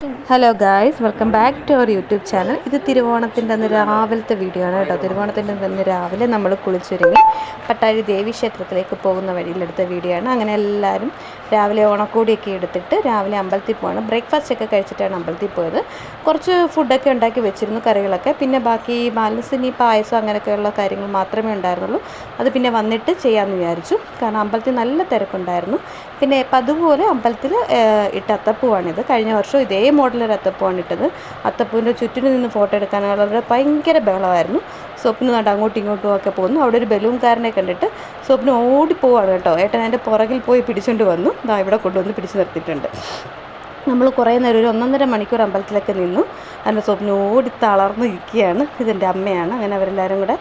Hello guys welcome back to our YouTube channel ഇത് തിരുവോണത്തിന്റെ അന്ന് രാവിലത്തെ വീഡിയോ ആണ് കേട്ടോ. തിരുവോണത്തിന്റെ അന്ന് രാവിലെ നമ്മൾ കുളിച്ചൊരുങ്ങി പട്ടാഴി ദേവി ക്ഷേത്രത്തിലേക്ക് പോകുന്ന വഴിയിലെടുത്ത വീഡിയോ ആണ്. അങ്ങനെ എല്ലാവരും രാവിലെ ഓണക്കോടിയൊക്കെ എടുത്തിട്ട് രാവിലെ അമ്പലത്തിൽ പോവാണ്. ബ്രേക്ക്ഫാസ്റ്റ് ഒക്കെ കഴിച്ചിട്ടാണ് അമ്പലത്തിൽ പോയത്. കുറച്ച് ഫുഡൊക്കെ ഉണ്ടാക്കി വെച്ചിരുന്നു കറികളൊക്കെ. പിന്നെ ബാക്കി ബാലൻസിനി പായസം അങ്ങനെയൊക്കെയുള്ള കാര്യങ്ങൾ മാത്രമേ ഉണ്ടായിരുന്നുള്ളൂ. അത് പിന്നെ വന്നിട്ട് ചെയ്യാമെന്ന് വിചാരിച്ചു. കാരണം അമ്പലത്തിൽ നല്ല തിരക്കുണ്ടായിരുന്നു. പിന്നെ പതുപോലെ അതുപോലെ അമ്പലത്തിൽ ഇട്ട അത്തപ്പൂവാണിത് കഴിഞ്ഞ വർഷം ഇതേ മോഡലൊരു അത്തപ്പമാണ് ഇട്ടത്. അത്തപ്പൂവിന്റെ ചുറ്റിന് നിന്ന് ഫോട്ടോ വളരെ ഭയങ്കര ബഹളമായിരുന്നു. സ്വപ്നം കണ്ട് അങ്ങോട്ടും ഇങ്ങോട്ടും ഒക്കെ പോകുന്നു അവിടെ ഒരു ബലൂൺകാരനെ കണ്ടിട്ട് സ്വപ്നം ഓടിപ്പോവാണ് കേട്ടോ. ഏട്ടൻ അതിന്റെ പുറകിൽ പോയി പിടിച്ചുകൊണ്ട് വന്നു. ദാ ഇവിടെ കൊണ്ടുവന്ന് പിടിച്ചു നിർത്തിയിട്ടുണ്ട്. നമ്മൾ കുറേ നേരം ഒരു ഒന്നൊന്നര മണിക്കൂർ അമ്പലത്തിലൊക്കെ നിന്നു. അതിന്റെ സ്വപ്നം ഓടി തളർന്നു ഇരിക്കുകയാണ്. ഇതെന്റെ അമ്മയാണ്. അങ്ങനെ അവരെല്ലാവരും കൂടെ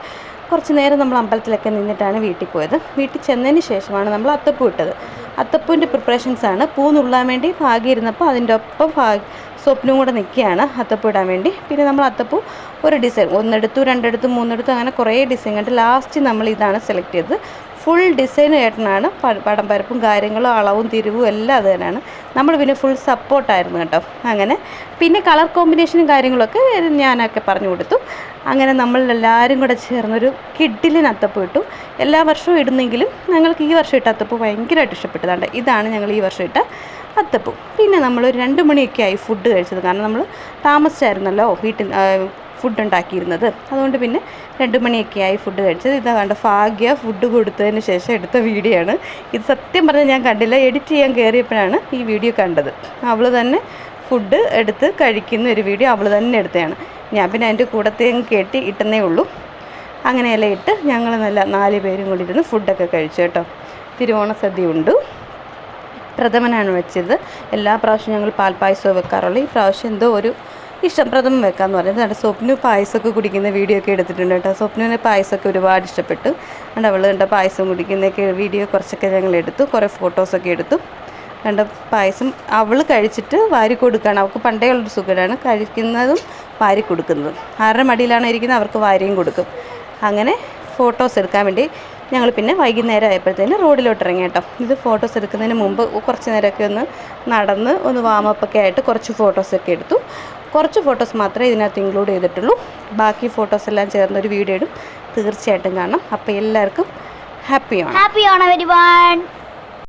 കുറച്ച് നേരം നമ്മൾ അമ്പലത്തിലൊക്കെ നിന്നിട്ടാണ് വീട്ടിൽ പോയത്. വീട്ടിൽ ചെന്നതിന് ശേഷമാണ് നമ്മൾ അത്തപ്പൂ ഇട്ടത്. അത്തപ്പൂവിന്റെ പ്രിപ്പറേഷൻസാണ് പൂ നുള്ളാൻ വേണ്ടി ഭാഗ്യം ഇരുന്നപ്പോൾ അതിന്റെ ഒപ്പം സ്വപ്നം സ്വപ്നവും കൂടെ നിൽക്കുകയാണ് അത്തപ്പൂ ഇടാൻ വേണ്ടി. പിന്നെ നമ്മൾ അത്തപ്പൂ ഒരു ഡിസൈൻ ഒന്നെടുത്തു രണ്ടെടുത്തു മൂന്നെടുത്തു അങ്ങനെ കുറേ ഡിസൈൻ കണ്ട് ലാസ്റ്റ് നമ്മൾ ഇതാണ് സെലക്ട് ചെയ്തത്. ഫുൾ ഡിസൈൻ ഏട്ടനാണ്. പടം പരപ്പും കാര്യങ്ങളും അളവും തിരിവും എല്ലാം അത് തന്നെയാണ്. നമ്മൾ പിന്നെ ഫുൾ സപ്പോർട്ടായിരുന്നു കേട്ടോ. അങ്ങനെ. പിന്നെ കളർ കോമ്പിനേഷനും കാര്യങ്ങളൊക്കെ ഞാനൊക്കെ പറഞ്ഞു കൊടുത്തു. അങ്ങനെ നമ്മൾ എല്ലാവരും കൂടെ ചേർന്നൊരു കിഡിലിൻ അത്തപ്പൂ ഇട്ടു എല്ലാ വർഷവും ഇടുന്നെങ്കിലും ഞങ്ങൾക്ക് ഈ വർഷം ഇട്ട അത്തപ്പ് ഭയങ്കരമായിട്ട് ഇഷ്ടപ്പെട്ടതാണ് ഇതാണ് ഞങ്ങൾ ഈ വർഷം ഇട്ട അത്തപ്പൂ. പിന്നെ നമ്മൾ ഒരു രണ്ട് മണിയൊക്കെ ആയി ഫുഡ് കഴിച്ചത്. കാരണം നമ്മൾ താമസിച്ചായിരുന്നല്ലോ വീട്ടിൽ ഫുഡ് ഉണ്ടാക്കിയിരുന്നത്. അതുകൊണ്ട് പിന്നെ രണ്ട് മണിയൊക്കെ ആയി ഫുഡ് കഴിച്ചത്. ഇതാ കണ്ട ഭാഗ്യ ഫുഡ് കൊടുത്തതിന് ശേഷം എടുത്ത വീഡിയോ ആണ് ഇത് സത്യം പറഞ്ഞാൽ ഞാൻ കണ്ടില്ല എഡിറ്റ് ചെയ്യാൻ കയറിയപ്പോഴാണ് ഈ വീഡിയോ കണ്ടത്. അവൾ തന്നെ ഫുഡ് എടുത്ത് കഴിക്കുന്ന ഒരു വീഡിയോ അവൾ തന്നെ എടുത്തതാണ്. ഞാൻ പിന്നെ അതിന്റെ കൂടത്തേയും കെട്ടി ഇട്ടുന്നേ ഉള്ളൂ. അങ്ങനെയെല്ലാം ഇട്ട് ഞങ്ങൾ നല്ല നാല് പേരും കൂടി ഇരുന്ന് ഫുഡൊക്കെ കഴിച്ചു കേട്ടോ. തിരുവോണ സദ്യ ഉണ്ട് പ്രഥമനാണ് വെച്ചത്. എല്ലാ പ്രാവശ്യവും ഞങ്ങൾ പാൽപ്പായസവും വെക്കാറുള്ളൂ. ഈ പ്രാവശ്യം എന്തോ ഒരു ഇഷ്ടം പ്രഥമൻ വെക്കാമെന്ന് പറയുന്നത്. എന്റെ സ്വപ്നു പായസമൊക്കെ കുടിക്കുന്ന വീഡിയോ ഒക്കെ എടുത്തിട്ടുണ്ട് കേട്ടോ. സ്വപ്നുവിന് പായസമൊക്കെ ഒരുപാട് ഇഷ്ടപ്പെട്ടു. അതുകൊണ്ട് അവൾ കണ്ട പായസം കുടിക്കുന്നതൊക്കെ വീഡിയോ കുറച്ചൊക്കെ ഞങ്ങൾ എടുത്തു. കുറേ ഫോട്ടോസൊക്കെ എടുത്തു. കണ്ട പായസം അവൾ കഴിച്ചിട്ട് വാരി കൊടുക്കുകയാണ്. അവൾക്ക് പണ്ടേ ഉള്ളൊരു സുഖമാണ്. കഴിക്കുന്നതും വാരി കൊടുക്കുന്നതും. ആരുടെ മടിയിലാണ് ഇരിക്കുന്നത്? അവർക്ക് വാരിയും കൊടുക്കും. അങ്ങനെ ഫോട്ടോസ് എടുക്കാൻ വേണ്ടി ഞങ്ങൾ പിന്നെ വൈകുന്നേരം ആയപ്പോഴത്തേന് റോഡിലോട്ട് ഇറങ്ങി കേട്ടോ. ഇത് ഫോട്ടോസ് എടുക്കുന്നതിന് മുമ്പ് കുറച്ച് നേരമൊക്കെ ഒന്ന് നടന്ന് ഒന്ന് വാമപ്പൊക്കെ ആയിട്ട് കുറച്ച് ഫോട്ടോസൊക്കെ എടുത്തു. കുറച്ച് ഫോട്ടോസ് മാത്രമേ ഇതിനകത്ത് ഇൻക്ലൂഡ് ചെയ്തിട്ടുള്ളൂ. ബാക്കി ഫോട്ടോസ് എല്ലാം ചേർന്നൊരു വീഡിയോ ഇടും. തീർച്ചയായിട്ടും കാണാം. അപ്പോൾ എല്ലാവർക്കും ഹാപ്പിയാണ് ഹാപ്പി ഓണം എവരിവൺ